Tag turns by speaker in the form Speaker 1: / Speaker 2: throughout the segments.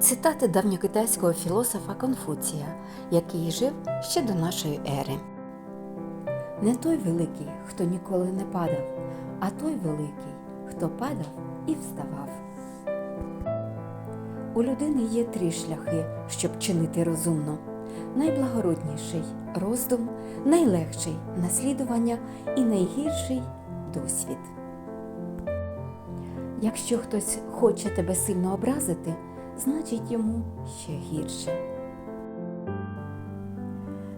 Speaker 1: Цитати давньокитайського філософа Конфуція, який жив ще до нашої ери. Не той великий, хто ніколи не падав, а той великий, хто падав і вставав. У людини є три шляхи, щоб чинити розумно. Найблагородніший роздум, найлегший наслідування і найгірший досвід. Якщо хтось хоче тебе сильно образити, значить йому ще гірше.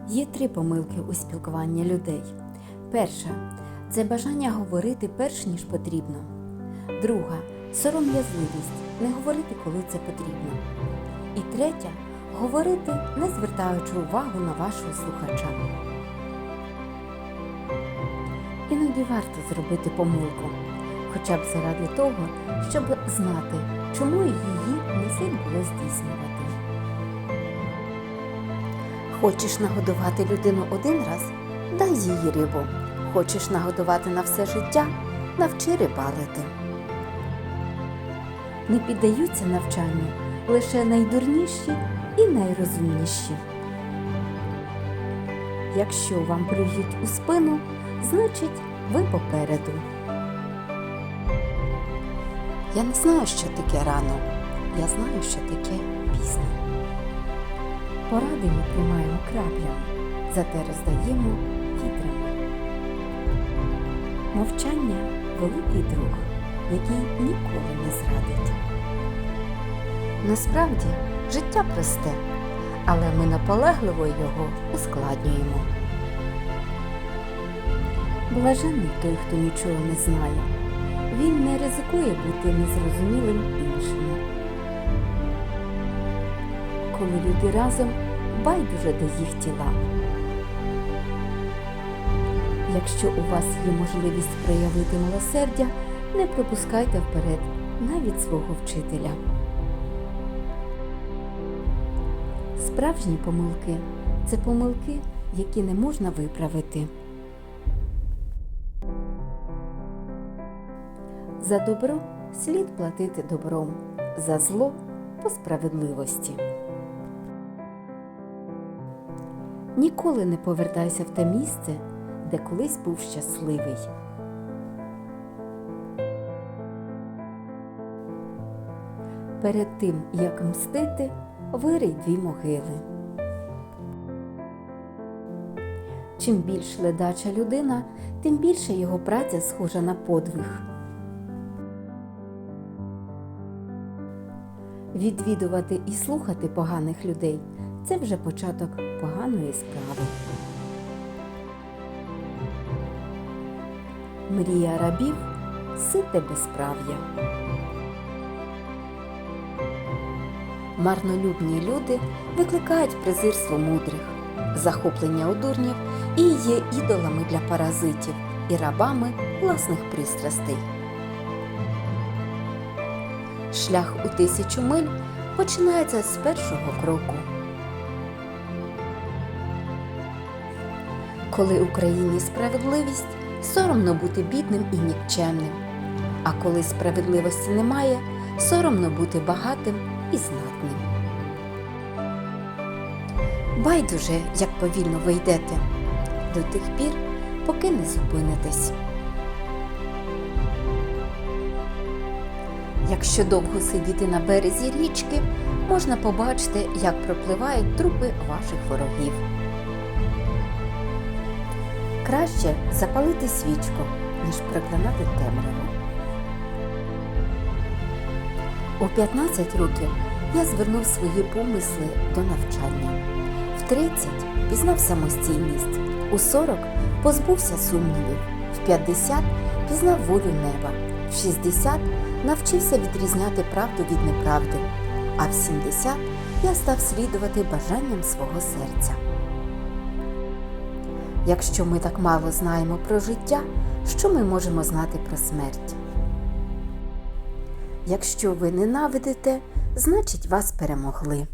Speaker 1: Є три помилки у спілкуванні людей. Перша це бажання говорити перш ніж потрібно. Друга сором'язливість не говорити, коли це потрібно. І третя говорити, не звертаючи увагу на вашого слухача. Іноді варто зробити помилку, хоча б заради того, щоб знати, чому її не слід було здійснювати. Хочеш нагодувати людину один раз? Дай їй рибу. Хочеш нагодувати на все життя? Навчи рибалити. Не піддаються навчанню лише найдурніші і найрозумніші. Якщо вам плюють у спину, значить ви попереду. Я не знаю, що таке рано. Я знаю, що таке пізно. Поради ми приймаємо краплями, зате роздаємо вітрами. Мовчання великий друг, який ніколи не зрадить. Насправді життя просте, але ми наполегливо його ускладнюємо. Блаженний той, хто нічого не знає. Він не ризикує бути незрозумілим іншим. Коли люди разом байдуже до їх тіла. Якщо у вас є можливість проявити милосердя, не пропускайте вперед навіть свого вчителя. Справжні помилки це помилки, які не можна виправити. За добро слід платити добром, за зло по справедливості. Ніколи не повертайся в те місце, де колись був щасливий. Перед тим, як мстити, вирий дві могили. Чим більш ледача людина, тим більше його праця схожа на подвиг. Відвідувати і слухати поганих людей це вже початок поганої справи. Мрія рабів сите безправ'я. Марнолюбні люди викликають презирство мудрих, захоплення у дурнів і є ідолами для паразитів і рабами власних пристрастей. Шлях у тисячу миль починається з першого кроку. Коли Україні справедливість, соромно бути бідним і нікчемним. А коли справедливості немає, соромно бути багатим і знатним. Байдуже, як повільно ви йдете, до тих пір, поки не зупинитесь. Якщо довго сидіти на березі річки, можна побачити, як пропливають трупи ваших ворогів. Краще запалити свічку, ніж проклинати темряву. У 15 років я звернув свої помисли до навчання. В 30 пізнав самостійність, у 40 позбувся сумнівів, в 50 пізнав волю неба, в 60 навчився відрізняти правду від неправди, а в 70 я став слідувати бажанням свого серця. Якщо ми так мало знаємо про життя, що ми можемо знати про смерть? Якщо ви ненавидите, значить вас перемогли.